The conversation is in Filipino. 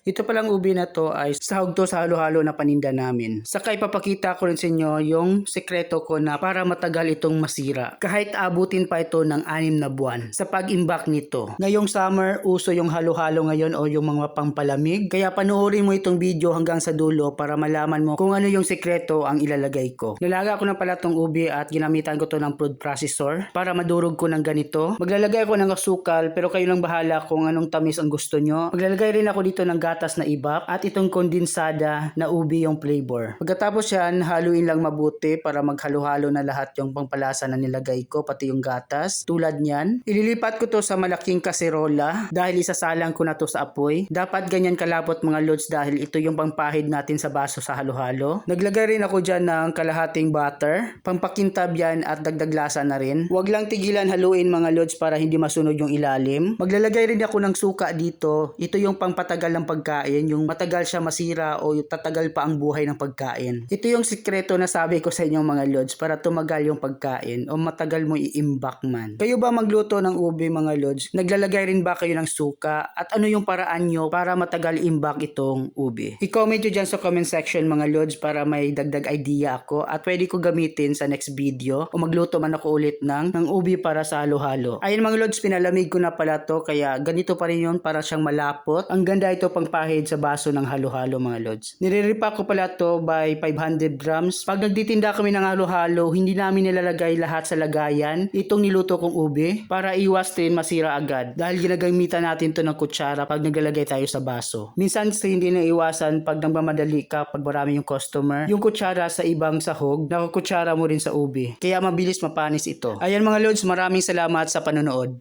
Ito palang ubi na to ay sahog to sa halo-halo na paninda namin. Saka ipapakita ko rin sa inyo yung sekreto ko na para matagal itong masira. Kahit abutin pa ito ng anim na buwan sa pag-imbak nito. Ngayong summer, uso yung halo-halo ngayon o yung mga pampalamig. Kaya panoorin mo itong video hanggang sa dulo para malaman mo kung ano yung sekreto ang ilalagay ko. Nilaga ko na pala tong ubi at ginamitan ko to ng food processor para madurog ko ng ganito. Maglalagay ako ng asukal pero kayo lang bahala kung anong tamis ang gusto nyo. Maglalagay rin ako dito ng gatas na ibap at itong kondensada na ubi yung flavor. Pagkatapos yan, haluin lang mabuti para maghalo-halo na lahat yung pangpalasa na nilagay ko, pati yung gatas. Tulad niyan, ililipat ko to sa malaking kaserola dahil isasalang ko na to sa apoy. Dapat ganyan kalapot mga lods dahil ito yung pangpahid natin sa baso sa halo-halo. Naglagay rin ako dyan ng kalahating butter, pampakintab yan at dagdag lasa na rin. Huwag lang tigilan haluin mga lods para hindi masunog yung ilalim. Maglalagay rin ako ng suka dito. Ito yung pangpatagal ng pagkain, yung matagal siya masira o yung tatagal pa ang buhay ng pagkain. Ito yung sikreto na sabi ko sa inyong mga lods para tumagal yung pagkain o matagal mo i-imbak man. Kayo ba magluto ng ube mga lods? Naglalagay rin ba kayo ng suka? At ano yung paraan nyo para matagal imbak itong ube? I-comment nyo dyan sa comment section mga lods para may dagdag idea ako at pwede ko gamitin sa next video o magluto man ako ulit ng, ng ube para sa halo-halo. Ayun mga lods, pinalamig ko na pala to kaya ganito pa rin yun para siyang malapot. Ang ganda ito pang pahid sa baso ng halo-halo mga lods. Niriripa ko pala to by 500 grams. Pag nagtitinda kami ng halo-halo, hindi namin nilalagay lahat sa lagayan. Itong niluto kong ube para iwas din masira agad. Dahil ginagamitan natin to ng kutsara pag naglalagay tayo sa baso. Minsan sa hindi na iwasan pag nagmamadali ka pag marami yung customer. Yung kutsara sa ibang sahog, nakakutsara mo rin sa ube. Kaya mabilis mapanis ito. Ayan mga lods, maraming salamat sa panonood.